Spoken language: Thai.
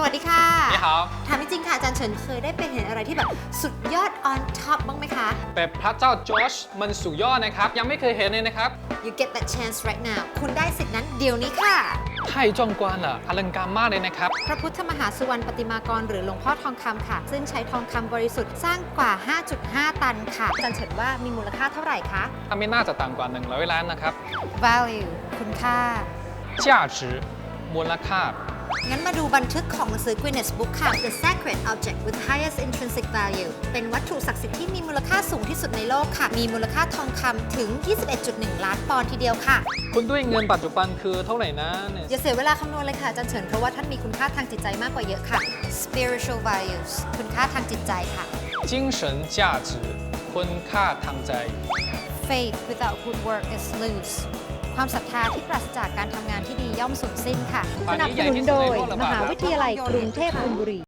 สวัสดีค่ะนี่ครับถามจริงค่ะอาจารย์เฉินเคยได้ไปเห็นอะไรที่แบบสุดยอด on top บ้างไหมคะ แต่พระเจ้าจอร์จมันสุดยอดนะครับ ยังไม่เคยเห็นเลยนะครับ you get that chance right now คุณได้สิทธิ์นั้นเดี๋ยวนี้ค่ะไทยจองกวนอะอลังการมากเลยนะครับ พระพุทธมหาสุวรรณปฏิมากรหรือหลวงพ่อทองคำค่ะ ซึ่งใช้ทองคำบริสุทธิ์สร้างกว่า 5.5 ตันค่ะอาจารย์เฉินว่ามีมูลค่าเท่าไหร่คะถ้าไม่น่าจะต่างกว่า 100 ล้านนะครับ value คุณค่า价值มูลค่า งั้นมาดูบันทึกของหนังสือ Guinness Book ค่ะ The Sacred Object with Highest Intrinsic Value เป็นวัตถุศักดิ์สิทธิ์ที่มีมูลค่าสูงที่สุดในโลกค่ะ มีมูลค่าทองคำถึง 21.1 ล้านปอนด์ทีเดียวค่ะ คุณด้วยเงินปัจจุบันคือเท่าไหร่นะเนี่ย อย่าเสียเวลาคำนวณเลยค่ะอาจารย์เฉิน เพราะว่าท่านมีคุณค่าทางจิตใจมากกว่าเยอะค่ะ Spiritual values คุณค่าทางจิตใจค่ะ 精神价值คุณค่าทางใจ Faith without good work is loose ความศรัทธาที่ปราศจากการทำงานที่ดีย่อมสูญสิ้นค่ะป่านนี้ใหญ่ที่สุดในโลกหรือเปล่าครับมหาวิทยาลัยกรุงเทพธนบุรี